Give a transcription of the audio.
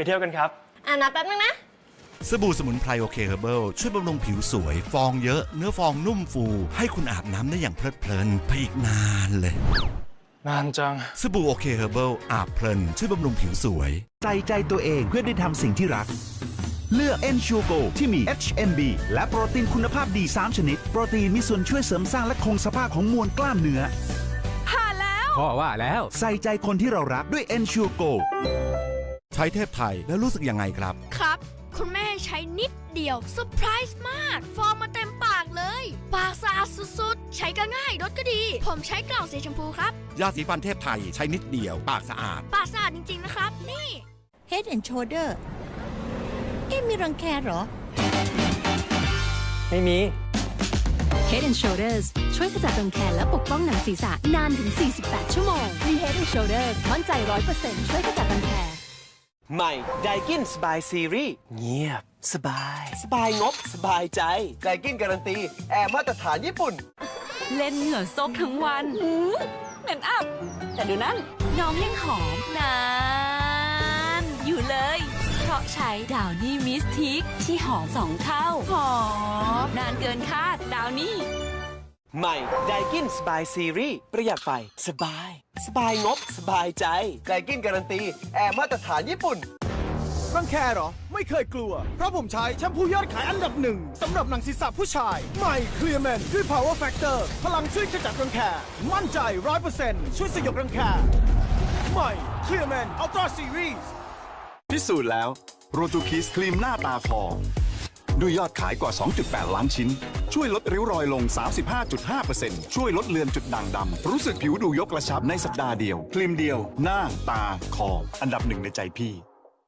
ไปเที่ยวกันครับ อะนะแป๊บนึงนะ สบู่สมุนไพรโอเคเฮอร์เบิลช่วยบำรุงผิวสวย ฟองเยอะ เนื้อฟองนุ่มฟู ให้คุณอาบน้ำได้อย่างเพลิดเพลินไปอีกนานเลย นานจัง สบู่โอเคเฮอร์เบิลอาบเพลินช่วยบำรุงผิวสวยใส่ใจตัวเองเพื่อได้ทำสิ่งที่รัก เลือก e n s u r e Go ที่มี HMB และโปรตีนคุณภาพดี 3 ชนิด โปรตีนมีส่วนช่วยเสริมสร้างและคงสภาพของมวลกล้ามเนื้อ ผ่านแล้ว พ่อว่าแล้ว ใส่ใจคนที่เรารักด้วย e n s u r e Go ใช้เทพไทยแล้วรู้สึกยังไงครับ ครับ คุณแม่ใช้นิดเดียวเซอร์ไพรส์มาก ฟองมาเต็มปากเลย ปากสะอาดสุดๆ ใช้ก็ง่ายรสก็ดี ผมใช้กล่องสีชมพูครับ ยาสีฟันเทพไทยใช้นิดเดียว ปากสะอาด ปากสะอาดจริงๆนะครับ นี่ Head and Shoulder เอ๊ะมีรังแคเหรอ ไม่มี Head and Shoulders ช่วยขจัดรังแคและปกป้องหนังศีรษะนานถึง 48 ชั่วโมงมี Head and Shoulders มั่นใจ 100%ช่วยขจัดรังแค ใหม่ไดกินสบายซีรีส์เงียบ สบาย สบายงบ สบายใจไดกินการันตี แอร์มาตรฐานญี่ปุ่น เล่นเหงื่อซกทั้งวันเหม็นอับ แต่ดูนั่นน้องยังหอมนานอยู่เลย เพราะใช้ดาวนี่มิสทิกที่หอมสองเท่า หอม นานเกินคาดดาวนี่ ใหม่ไดกินสบายซีรีส์ประหยัดไฟ สบาย สบายงบ สบายใจไดกินการันตี แอร์มาตรฐานญี่ปุ่นรังแคเหรอ ไม่เคยกลัว เพราะผมใช้แชมพูยอดขายอันดับหนึ่งสำหรับหนังศีรษะผู้ชาย ใหม่ Clearman ด้วย Power Factor พลังช่วยขจัดรังแค มั่นใจ100%ช่วยสยบรังแค ใหม่ Clearman Ultra Series พิสูจน์แล้วโรจูคิสครีมหน้าตาทอง ด้วยยอดขายกว่า 2.8 ล้านชิ้น ช่วยลดริ้วรอยลง 35.5%ช่วยลดเลือนจุดด่างดำ รู้สึกผิวดูยกกระชับในสัปดาห์เดียว ครีมเดียว หน้า ตา คอ อันดับหนึ่งในใจพี่